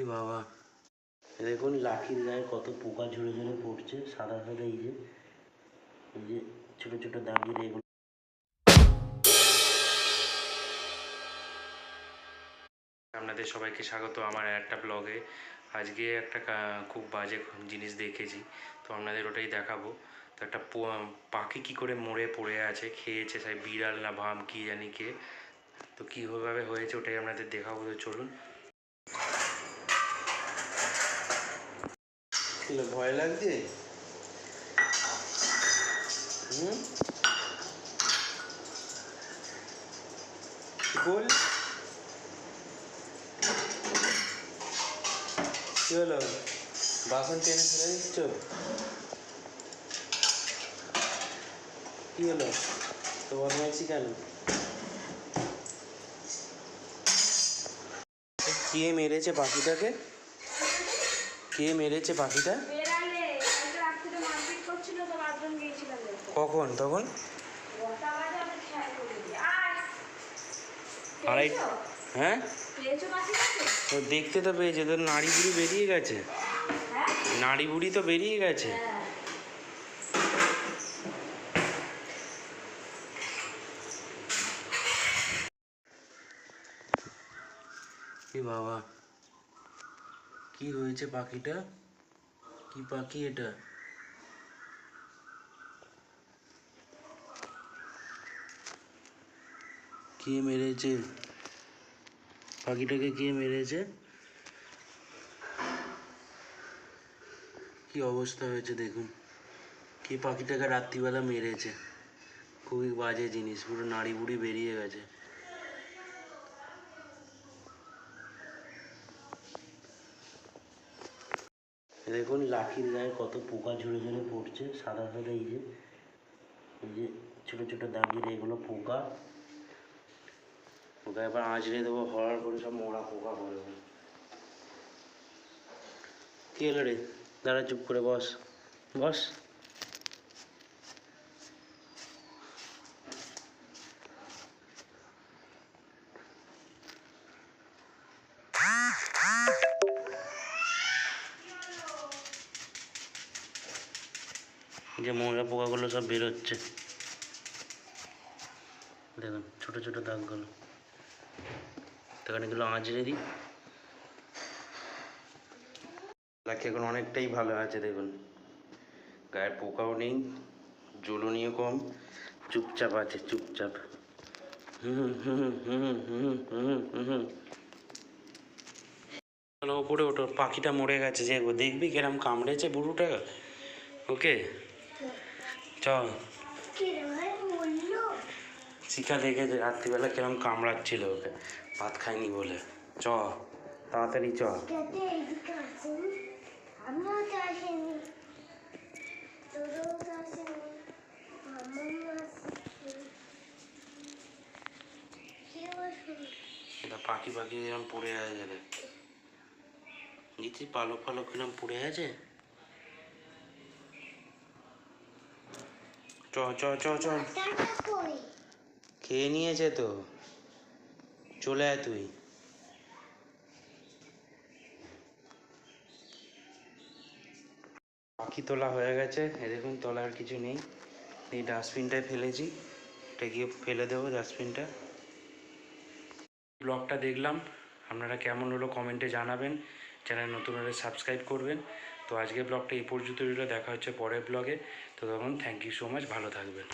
এ বাবা? দেখুন, লাঠির গায়ে কত পোকা ঝরে ঝরে পড়ছে, সাদা সাদা এই যে এই যে ছোটো ছোটো দাগের এগুলো। আপনাদের সবাইকে স্বাগত আমার একটা ব্লগে আজকে একটা খুব বাজে জিনিস দেখেছি, তো আপনাদের ওটাই দেখাবো। তো একটা পাখি কি করে মরে পড়ে আছে, খেয়েছে, সেই বিড়াল না ভাম, কি জানি কে। তো কীভাবে হয়েছে ওটাই আপনাদের দেখাবো, তো চলুন। কিলো ভয় লাগছে? কি হলো? বাসন টেনে ফেলে দিচ্ছ? কি হলো? তো বদমাইছি কেন? কে মেরেছে পাখিটাকে? কে মেরেছে পাখিটা? কখন? তখন? আড়াই হ্যাঁ? তো দেখতে তো পেয়েছে তোর নাড়ি বুড়ি বেরিয়ে গেছে? হ্যাঁ? নাড়ি বুড়ি তো বেরিয়ে গেছে? হ্যাঁ। বাবা কি হয়েছে পাখিটা? কি পাখি এটা? কে মেরেছে? পাখিটাকে কে মেরেছে? কি অবস্থা হয়েছে দেখুন। কি পাখিটাকে রাত্রিবেলা মেরেছে? খুবই বাজে জিনিস, পুরো নাড়ি বুড়ি বেরিয়ে গেছে। দেখুন, লাঠির গায়ে কত পোকা ঝরে ঝরে পড়ছে, সাদা সাদা এই যে এই যে ছোটো ছোটো দাগের এগুলো পোকা। ওকে এবার আঁচড়ে দেবো, হওয়ার পরে সব মোড়া পোকা পড়বে কি হলো রে? দাঁড়া, চুপ করে বস। বস। যে ময়লা পোকাগুলো সব বেরোচ্ছে। দেখুন ছোট ছোট দাগগুলো। তখন এগুলো আঁচড়ে দিই। লাকি এখন অনেকটাই ভালো আছে দেখুন। গায়ের পোকাও নেই জ্বলনিও কম চুপচাপ আছে চুপচাপ। হুম হুম হুম হুম হুম হুম চলো ওপরে ওঠো পাখিটা মরে গেছে যে দেখবি কিরম কামড়েছে বুড়োটা? ওকে? চ শিখা দেখেছে রাত্রিবেলা কিরম কামড়াচ্ছিল ওকে। ভাত খায়নি বলে। চ, তাড়াতাড়ি চ। পাখি পাখি এরকম পড়ে আছে রে দিচ্ছি পালক পালক কিরম পড়ে আছে? চ চ চ চ। খেয়ে নিয়েছে তো। চলে আয় তুই। পাখি তোলা হয়ে গেছে। এ দেখুন, তোলার কিছু নেই। এই ডাস্টবিনটায় ফেলেছি। এটা গিয়ে ফেলে দেবো ডাস্টবিনটা। ব্লগটা দেখলাম। আপনারা কেমন হলো কমেন্টে জানাবেন। চ্যানেল নতুন হলে সাবস্ক্রাইব করবেন। তো আজকে ব্লগটা এই পর্যন্ত রইল। দেখা হচ্ছে পরের ব্লগে। তো তখন থ্যাংক ইউ সো মাচ ভালো থাকবেন।